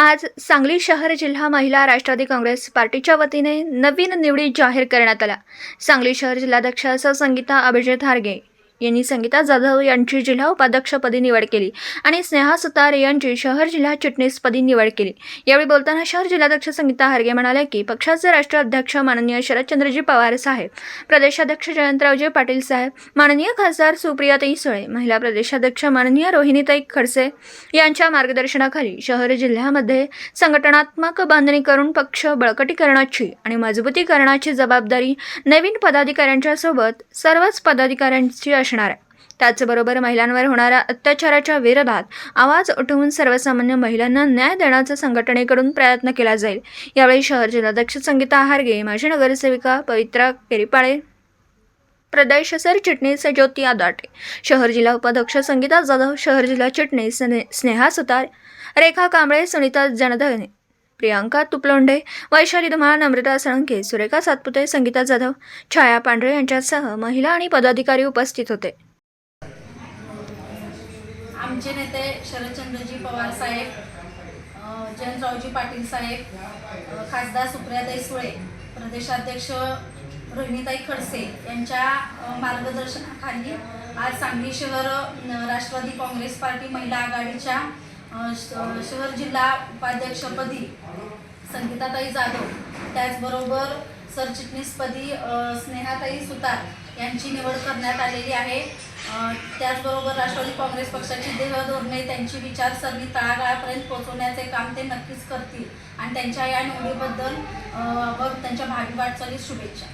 आज सांगली शहर जिल्हा महिला राष्ट्रवादी काँग्रेस पार्टीच्या वतीने नवीन निवडी जाहीर करण्यात आल्या. सांगली शहर जिल्हाध्यक्ष संगीता अभिजित हारगे यांनी संगीता जाधव यांची जिल्हा उपाध्यक्षपदी निवड केली आणि स्नेहा सुतार यांची शहर जिल्हा चिटणीसपदी निवड केली. यावेळी बोलताना शहर जिल्हाध्यक्ष संगीता हारगे म्हणाले की पक्षाचे राष्ट्राध्यक्ष माननीय शरदचंद्रजी पवार साहेब प्रदेशाध्यक्ष जयंतरावजी पाटील साहेब माननीय खासदार सुप्रियाताई सुळे महिला प्रदेशाध्यक्ष माननीय रोहिणीताई खडसे यांच्या मार्गदर्शनाखाली शहर जिल्ह्यामध्ये संघटनात्मक बांधणी करून पक्ष बळकटीकरणाची आणि मजबूतीकरणाची जबाबदारी नवीन पदाधिकाऱ्यांच्या सोबत सर्वच पदाधिकाऱ्यांची असणार आहे. त्याचबरोबर महिलांवर होणाऱ्या अत्याचाराच्या विरोधात आवाज उठवून सर्वसामान्य महिलांना न्याय देण्याचा संघटनेकडून प्रयत्न केला जाईल. यावेळी शहर जिल्हाध्यक्ष संगीता आहारगे माजी नगरसेविका पवित्रा केरीपाळे प्रदेश सरचिटणीस ज्योती आदाटे शहर जिल्हा उपाध्यक्ष संगीता जाधव शहर जिल्हा चिटणीस स्ने- स्नेहा सुतार रेखा कांबळे सुनीता जनधने प्रियांका तुपलोंडे वैशाली धुमाळ नम्रता सळंके सुरेखा सातपुते संगीता जाधव छाया पांढरे यांच्यासह महिला आणि पदाधिकारी उपस्थित होते. आमचे नेते शरदचंद्रजी पवार साहेब जयंतरावजी पाटील साहेब खासदार सुप्रियाताई सुळे प्रदेशाध्यक्ष रोहिणीताई खडसे यांच्या मार्गदर्शनाखाली आज सांगली शहर राष्ट्रवादी काँग्रेस पार्टी महिला आघाडीच्या शहर जिल्हा उपाध्यक्षपदी संगीताताई जाधव त्याचबरोबर सरचिटणीसपदी स्नेहाताई सुतार यांची निवड करण्यात आलेली आहे. त्याचबरोबर राष्ट्रवादी काँग्रेस पक्षाची देह धोरणे त्यांची विचारसरणी तळागाळापर्यंत पोहोचवण्याचे काम ते नक्कीच करतील. आणि त्यांच्या या निवडीबद्दल व त्यांच्या भावी वाटचालीस शुभेच्छा.